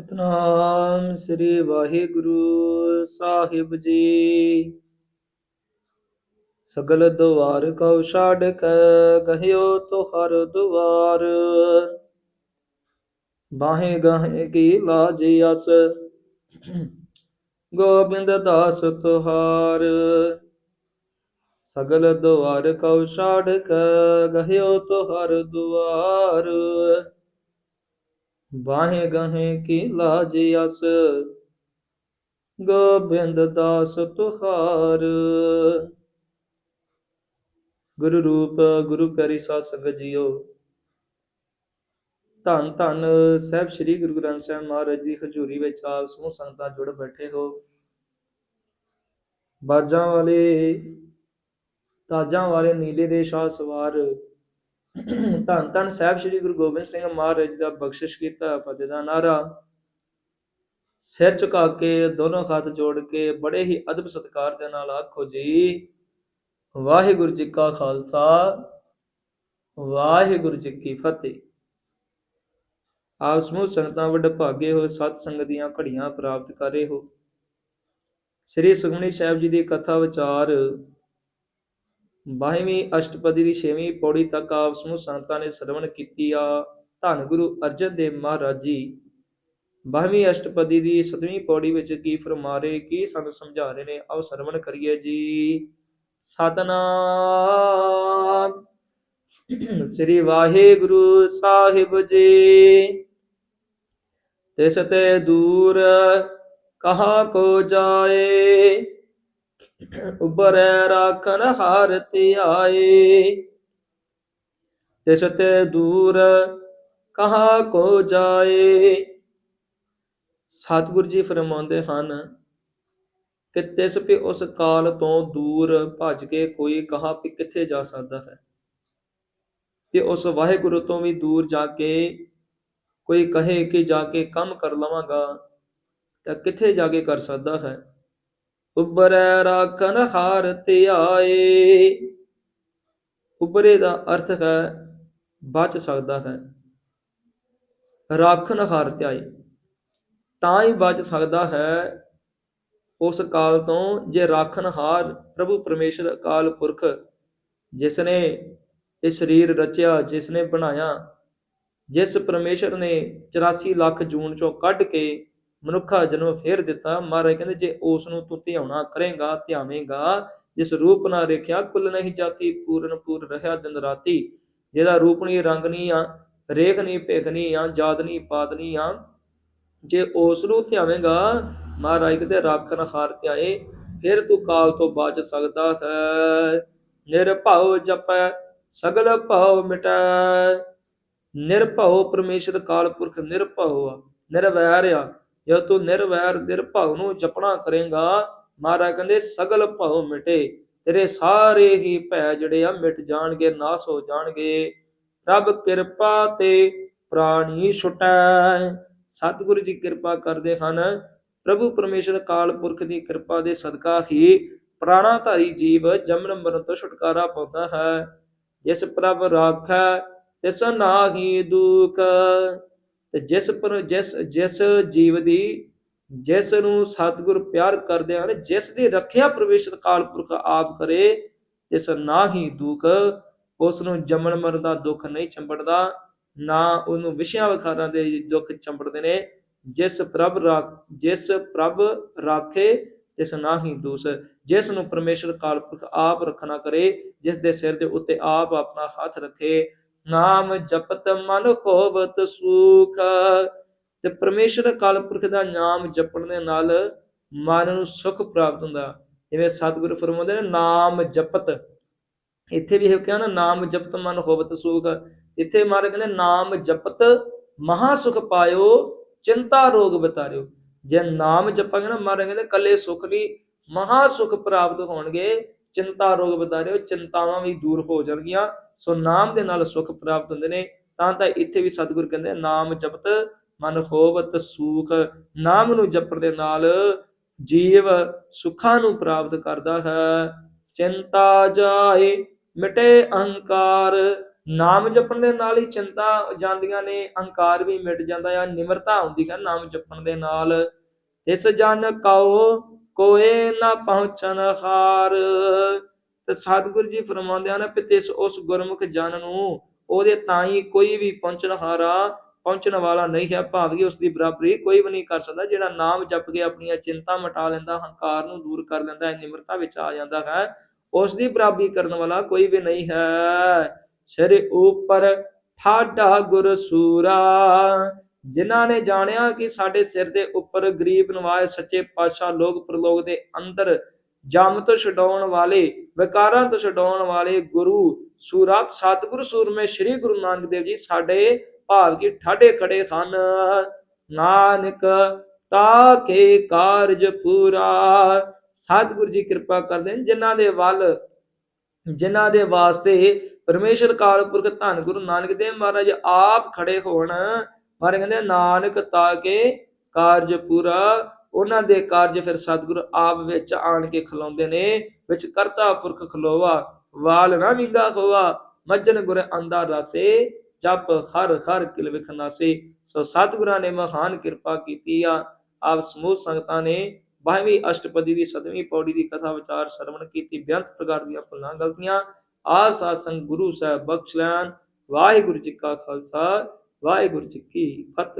ਸਤਨਾਮ ਸ੍ਰੀ ਵਾਹਿਗੁਰੂ ਸਾਹਿਬ ਜੀ। ਸਗਲ ਦੁਆਰ ਕਉ ਛਾੜ ਕੇ, ਗਹਿਓ ਤੁਹਾਰ ਦੁਆਰ। ਬਾਹੇ ਗਾਹੇ ਕੀ ਲਾਜ ਅਸ ਗੋਬਿੰਦ ਦਾਸ ਤੁਹਾਰ। ਸਗਲ ਦੁਆਰ ਕਉ ਛਾੜ ਕੇ, ਗਹਿਓ ਤੁਹਾਰ ਦੁਆਰ। ਬਾਹੇ ਗਹੇ ਕੀ ਲਾਜ ਅਸ ਗੋਬਿੰਦ ਦਾਸ ਤੁਹਾਰ। ਗੁਰੂ ਰੂਪ, ਗੁਰੂ ਪਿਆਰੀ ਸਾਧ ਸੰਗਤ ਜੀਓ। ਧੰਨ ਧੰਨ ਸਾਹਿਬ ਸ੍ਰੀ ਗੁਰੂ ਗ੍ਰੰਥ ਸਾਹਿਬ ਮਹਾਰਾਜ ਦੀ ਹਜ਼ੂਰੀ ਵਿੱਚ ਆਪ ਸਮੂਹ ਸੰਗਤਾਂ ਜੁੜ ਬੈਠੇ ਹੋ। ਬਾਜਾਂ ਵਾਲੇ, ਤਾਜਾਂ ਵਾਲੇ ਨੀਲੇ ਦੇ ਸ਼ਾਹ ਸਵਾਰ ਧੰਨ ਧੰਨ ਸਾਹਿਬ ਸ੍ਰੀ ਗੁਰੂ ਗੋਬਿੰਦ ਸਿੰਘ ਮਹਾਰਾਜ ਦਾ ਬਖਸ਼ਿਸ਼ ਕੀਤਾ, ਫਤਿਹ ਦਾ ਨਾਰਾ ਸਿਰ ਝੁਕਾ ਕੇ, ਦੋਨੋਂ ਹੱਥ ਜੋੜ ਕੇ, ਬੜੇ ਹੀ ਅਦਬ ਸਤਕਾਰ ਦੇ ਨਾਲ ਆਖੋ ਜੀ, ਵਾਹਿਗੁਰੂ ਜੀ ਕਾ ਖਾਲਸਾ, ਵਾਹਿਗੁਰੂ ਜੀ ਕੀ ਫਤਿਹ। ਆਪ ਸਮੂਹ ਸੰਗਤਾਂ ਵੱਡ ਭਾਗੇ ਹੋ ਸਤ ਸੰਗਤ ਦੀਆਂ ਘੜੀਆਂ ਪ੍ਰਾਪਤ ਕਰੇ ਹੋ। ਸ੍ਰੀ ਸੁਖਮਨੀ ਸਾਹਿਬ ਜੀ ਦੀ ਕਥਾ ਵਿਚਾਰ 22ਵੀਂ ਅਸ਼ਟਪਦੀ ਦੀ ਛੇਵੀਂ ਪੌੜੀ ਤੱਕ ਆਪ ਸਮੂਹ ਸੰਗਤਾਂ ਨੇ ਸਰਵਣ ਕੀਤੀ ਆ। ਧੰਨ ਗੁਰੂ ਅਰਜਨ ਦੇਵ ਮਹਾਰਾਜ ਜੀ। 22ਵੀਂ ਅਸ਼ਟਪਦੀ ਦੀ 7ਵੀਂ ਪੌੜੀ ਵਿੱਚ ਕੀ ਫਰਮਾਰੇ, ਕੀ ਸਾਨੂੰ ਸਮਝਾ ਰਹੇ ਨੇ? ਆਓ ਸਰਵਣ ਕਰੀਏ ਜੀ। ਸਤਨਾਮ। ਸ੍ਰੀ ਵਾਹਿਗੁਰੂ ਸਾਹਿਬ ਜੀ। ਤਿਸ ਤੇ ਦੂਰ ਕਹਾ ਕੋ ਜਾਏ? ਉਬਰੈ ਰਾਖਨ ਹਾਰ ਧਿਆਏ ਤਿਸ ਤੇ ਦੂਰ ਕਹਾ ਕੋ ਜਾਏ। ਸਤਿਗੁਰੂ ਜੀ ਫਰਮਾਉਂਦੇ ਹਨ ਕਿ ਤਿਸ ਵੀ ਉਸ ਕਾਲ ਤੋਂ ਦੂਰ ਭੱਜ ਕੇ ਕੋਈ ਕਹਾ ਵੀ ਕਿੱਥੇ ਜਾ ਸਕਦਾ ਹੈ। ਤੇ ਉਸ ਵਾਹਿਗੁਰੂ ਤੋਂ ਵੀ ਦੂਰ ਜਾ ਕੇ ਕੋਈ ਕਹੇ ਕਿ ਜਾ ਕੇ ਕੰਮ ਕਰ ਲਵਾਂਗਾ ਤਾਂ ਕਿੱਥੇ ਜਾ ਕੇ ਕਰ ਸਕਦਾ ਹੈ? ਉਬਰੈ ਰਾਖਨ ਹਾਰ ਧਿਆਏ। ਉਬਰੇ ਦਾ ਅਰਥ ਹੈ, ਬਚ ਸਕਦਾ ਹੈ। ਰਾਖਨ ਹਾਰ ਧਿਆਏ। ਤਾਂ ਹੀ ਬਚ ਸਕਦਾ ਹੈ, ਉਸ ਕਾਲ ਤੋਂ ਜੇ ਰਾਖਨਹਾਰ ਪ੍ਰਭੂ ਪਰਮੇਸ਼ਰ ਅਕਾਲ ਪੁਰਖ ਜਿਸ ਨੇ ਇਹ ਸਰੀਰ ਰਚਿਆ ਜਿਸ ਨੇ ਬਣਾਇਆ, ਜਿਸ ਪਰਮੇਸ਼ਰ ਨੇ 84 ਲੱਖ ਜੂਨ ਚੋਂ ਕੱਢ ਕੇ ਮਨੁੱਖਾ ਜਨਮ ਫੇਰ ਦਿੱਤਾ। ਮਹਾਰਾਜ ਕਹਿੰਦੇ, ਜੇ ਉਸ ਨੂੰ ਤੂੰ ਧਿਆਉਣਾ ਕਰੇਗਾ, ਧਿਆਵੇਂਗਾ, ਜਿਸ ਰੂਪ ਨਾਲ ਰੇਖਿਆ ਕੁੱਲ ਨਹੀਂ ਜਾਤੀ, ਪੂਰਨ ਪੂਰ ਰਹਾ ਦਿਨ ਰਾਤੀ। ਜਿਹਦਾ ਰੂਪ ਨਹੀਂ, ਰੰਗ ਨਹੀਂ, ਆ, ਰੇਖ ਨਹੀਂ, ਭੇਖ ਨਹੀਂ, ਆ, ਜਾਤ ਨਹੀਂ, ਪਾਤ ਨਹੀਂ, ਆ, ਜੇ ਉਸ ਨੂੰ ਧਿਆਵੇਂਗਾ, ਮਹਾਰਾਜ ਕਹਿੰਦੇ ਰਾਖਣ ਹਾਰ ਧਿਆਏ, ਫਿਰ ਤੂੰ ਕਾਲ ਤੋਂ ਬਚ ਸਕਦਾ ਹੈ। ਨਿਰਭਉ ਜਪੈ, ਸਗਲ ਭਉ ਮਿਟੈ। ਨਿਰਭਉ ਪਰਮੇਸ਼ਰ ਕਾਲ ਪੁਰਖ ਨਿਰਭਉ ਆ, ਨਿਰਵੈਰ ਆ। ਜੇ ਤੂੰ ਨਿਰਵੈਰ ਨਿਰਭਉ ਨੂੰ ਜਪਣਾ ਕਰੇਗਾ, ਮਹਾਰਾਜ ਕਹਿੰਦੇ, ਸਗਲ ਭਉ ਮਿਟੇ। ਤੇਰੇ ਸਾਰੇ ਹੀ ਭੈ ਜਿਹੜੇ ਆ ਮਿਟ ਜਾਣਗੇ, ਨਾਸ ਹੋ ਜਾਣਗੇ। ਰੱਬ ਕਿਰਪਾ ਤੇ ਪ੍ਰਾਣੀ ਛੁਟੈ। ਸਤਿਗੁਰੂ ਜੀ ਕਿਰਪਾ ਕਰਦੇ ਹਨ। ਪ੍ਰਭੂ ਪਰਮੇਸ਼ਰ ਕਾਲ ਪੁਰਖ ਦੀ ਕਿਰਪਾ ਦੇ ਸਦਕਾ ਹੀ ਪ੍ਰਾਣਾਧਾਰੀ ਜੀਵ ਜਮਨ ਮਰਨ ਤੋਂ ਛੁਟਕਾਰਾ ਪਾਉਂਦਾ ਹੈ। ਜਿਸ ਪ੍ਰਭ ਰਾਖੈ, ਤਿਸ ਨਾਹੀ ਦੁਖ। ਤੇ ਜਿਸ ਪਰ ਜਿਸ ਜਿਸ ਜੀਵ ਦੀ, ਜਿਸ ਨੂੰ ਸਤਿਗੁਰ ਪਿਆਰ ਕਰਦੇ ਹਨ, ਜਿਸ ਦੀ ਰੱਖਿਆ ਪਰਮੇਸ਼ਰ ਕਾਲ ਪੁਰਖ ਆਪ ਕਰੇ ਤਿਸ ਨਾਹੀ ਦੁਖ, ਉਸ ਨੂੰ ਜਮਨ ਮਰਨ ਦਾ ਦੁੱਖ ਨਹੀਂ ਚੰਬੜਦਾ, ਨਾ ਉਹਨੂੰ ਵਿਸ਼ਿਆਂ ਵਿਖਾਰਾਂ ਦੇ ਦੁੱਖ ਚੰਬੜਦੇ ਨੇ, ਜਿਸ ਪ੍ਰਭ ਰਾਖ ਜਿਸ ਪ੍ਰਭ ਰਾਖੇ, ਇਸ ਨਾ ਹੀ ਦੂਸ, ਜਿਸ ਨੂੰ ਪਰਮੇਸ਼ਰ ਕਾਲਪੁਰਖ ਆਪ ਰੱਖਣਾ ਕਰੇ, ਜਿਸ ਦੇ ਸਿਰ ਦੇ ਉੱਤੇ ਆਪ ਆਪਣਾ ਹੱਥ ਰੱਖੇ ਨਾਮ ਜਪਤ ਮਨ ਖੋਬਤ ਸੁਖ। ਤੇ ਪਰਮੇਸ਼ਰ ਕਾਲਪੁਰਖ ਦਾ ਨਾਮ ਜਪਣ ਦੇ ਨਾਲ ਮਨ ਨੂੰ ਸੁਖ ਪ੍ਰਾਪਤ ਹੁੰਦਾ। ਜਿਵੇਂ ਸਤਿਗੁਰੂ ਫਰਮਾਉਂਦੇ ਨੇ, ਨਾਮ ਜਪਤ। ਇੱਥੇ ਵੀ ਇਹ ਕਿਹਾ ਨਾਮ ਜਪਤ ਮਨ ਹੋਵਤ ਸੁਖ। ਇੱਥੇ ਮਾਰੇ ਕਹਿੰਦੇ, ਨਾਮ ਜਪਤ ਮਹਾ ਸੁਖ ਪਾਇਓ, ਚਿੰਤਾ ਰੋਗ ਬਤਾਰਿਓ ਜੇ ਨਾਮ ਜਪਾਂਗੇ ਨਾ ਮਾਰੇ ਕਹਿੰਦੇ, ਕੱਲੇ ਸੁਖ ਨਹੀਂ ਮਹਾ ਸੁਖ ਪ੍ਰਾਪਤ ਹੋਣਗੇ, ਚਿੰਤਾ ਰੋਗ ਬਤਾਰਿਓ ਚਿੰਤਾਵਾਂ ਵੀ ਦੂਰ ਹੋ ਜਾਣਗੀਆਂ। ਸੋ ਨਾਮ ਦੇ ਨਾਲ ਸੁਖ ਪ੍ਰਾਪਤ ਹੁੰਦੇ ਨੇ, ਤਾਂ ਤਾਂ ਇੱਥੇ ਵੀ ਸਤਿਗੁਰ ਕਹਿੰਦੇ ਨਾਮ ਜਪਤ ਮਨ ਹੋਵਤ ਸੁਖ, ਨਾਮ ਨੂੰ ਜਪਣ ਦੇ ਨਾਲ ਜੀਵ ਸੁੱਖਾਂ ਨੂੰ ਪ੍ਰਾਪਤ ਕਰਦਾ ਹੈ। ਚਿੰਤਾ ਜਾਏ, ਮਿਟੇ ਅਹੰਕਾਰ, ਨਾਮ ਜਪਣ ਦੇ ਨਾਲ ਹੀ ਚਿੰਤਾ ਜਾਂਦੀਆਂ ਨੇ, ਅਹੰਕਾਰ ਵੀ ਮਿਟ ਜਾਂਦਾ ਆ, ਨਿਮਰਤਾ ਆਉਂਦੀ ਹੈ ਨਾਮ ਜਪਣ ਦੇ ਨਾਲ। ਇਸ ਜਨ ਕਉ, ਕੋਏ ਨਾ ਪਹੁੰਚਨ ਹਾਰ। ਤੇ ਸਤਿਗੁਰੂ ਜੀ ਫਰਮਾਉਂਦੇ ਹਨ ਕਿ ਤਿਸ ਉਸ ਗੁਰਮੁਖ ਜਨ ਨੂੰ ਉਹਦੇ ਤਾਈ ਕੋਈ ਵੀ ਪਹੁੰਚਣ ਹਾਰਾ ਪਹੁੰਚਣ ਵਾਲਾ ਨਹੀਂ ਹੈ ਭਾਵ ਕਿ ਉਸ ਦੀ ਬਰਾਬਰੀ ਕੋਈ ਵੀ ਨਹੀਂ ਕਰ ਸਕਦਾ, ਜਿਹੜਾ ਨਾਮ ਜਪ ਕੇ ਆਪਣੀਆਂ ਚਿੰਤਾ ਮਿਟਾ ਲੈਂਦਾ, ਹੰਕਾਰ ਨੂੰ ਦੂਰ ਕਰ ਲੈਂਦਾ ਹੈ ਨਿਮਰਤਾ ਵਿੱਚ ਆ ਜਾਂਦਾ ਹੈ, ਉਸ ਦੀ ਬਰਾਬਰੀ ਕਰਨ ਵਾਲਾ ਕੋਈ ਵੀ ਨਹੀਂ ਹੈ। ਸਿਰ ਉਪਰ ਠਾਡਾ ਗੁਰ ਸੂਰਾ ਜਿਨ੍ਹਾਂ ਨੇ ਜਾਣਿਆ ਕਿ ਸਾਡੇ ਸਿਰ ਦੇ ਉੱਪਰ ਗਰੀਬ ਨਵਾਜ਼ ਸੱਚੇ ਪਾਤਸ਼ਾਹ ਲੋਕ ਪ੍ਰਲੋਕ ਦੇ ਅੰਦਰ ਜਮ ਤੋਂ ਛਡਾਉਣ ਵਾਲੇ, ਵਿਕਾਰਾਂ ਤੋਂ ਛਡਾਉਣ ਵਾਲੇ ਗੁਰੂ ਸੂਰਾ ਸਤਿਗੁਰੂ ਸੂਰਮੇ ਸ੍ਰੀ ਗੁਰੂ ਨਾਨਕ ਦੇਵ ਜੀ ਸਾਡੇ ਭਾਵ ਕੀ ਠਾਡੇ ਖੜੇ ਹਨ ਨਾਨਕ, ਤਾ ਕੇ ਕਾਰਜ ਪੂਰਾ। ਸਤਿਗੁਰੂ ਜੀ ਕਿਰਪਾ ਕਰਦੇ ਨੇ ਜਿਨ੍ਹਾਂ ਦੇ ਵੱਲ, ਜਿਨ੍ਹਾਂ ਦੇ ਵਾਸਤੇ ਪਰਮੇਸ਼ਰ ਕਾਲ ਪੁਰਖ ਧੰਨ ਗੁਰੂ ਨਾਨਕ ਦੇਵ ਮਹਾਰਾਜ ਆਪ ਖੜੇ ਹੋਣ। ਮਹਾਰਾਜ ਕਹਿੰਦੇ, ਨਾਨਕ, ਤਾ ਕੇ ਕਾਰਜ ਪੂਰਾ। ਉਹਨਾਂ ਦੇ ਕਾਰਜ ਫਿਰ ਸਤਿਗੁਰ ਆਪ ਵਿੱਚ ਆਣ ਕੇ ਖਲਾਉਂਦੇ ਨੇ ਵਿੱਚ ਕਰਤਾ ਪੁਰਖ ਖਲੋਵਾ, ਵਾਲ ਨਾ ਵਿੰਗਾ ਹੋਵਾ ਮੱਜਨ ਗੁਰ ਅੰਦਾ ਰਾਸੇ, ਜਪ ਹਰ ਹਰ ਕਿਲ ਵਿਖਨਾਸੇ ਸੋ ਸਤਿਗੁਰਾਂ ਨੇ ਮਹਾਨ ਕਿਰਪਾ ਕੀਤੀ ਆ। ਆਪ ਸਮੂਹ ਸੰਗਤਾਂ ਨੇ ਬਾਰਵੀਂ ਅਸ਼ਟਪਦੀ ਦੀ ਸਤਵੀਂ ਪੌੜੀ ਦੀ ਕਥਾ ਵਿਚਾਰ ਸਰਵਣ ਕੀਤੀ। ਬੇਅੰਤ ਪ੍ਰਕਾਰ ਦੀਆਂ ਭੁੱਲਾਂ ਗਲਤੀਆਂ, ਆਪ ਸਾਧ ਸੰਗ ਗੁਰੂ ਸਾਹਿਬ ਬਖਸ਼ ਲੈਣ। ਵਾਹਿਗੁਰੂ ਜੀ ਕਾ ਖਾਲਸਾ, ਵਾਹਿਗੁਰੂ ਜੀ ਕੀ ਫਤਿਹ।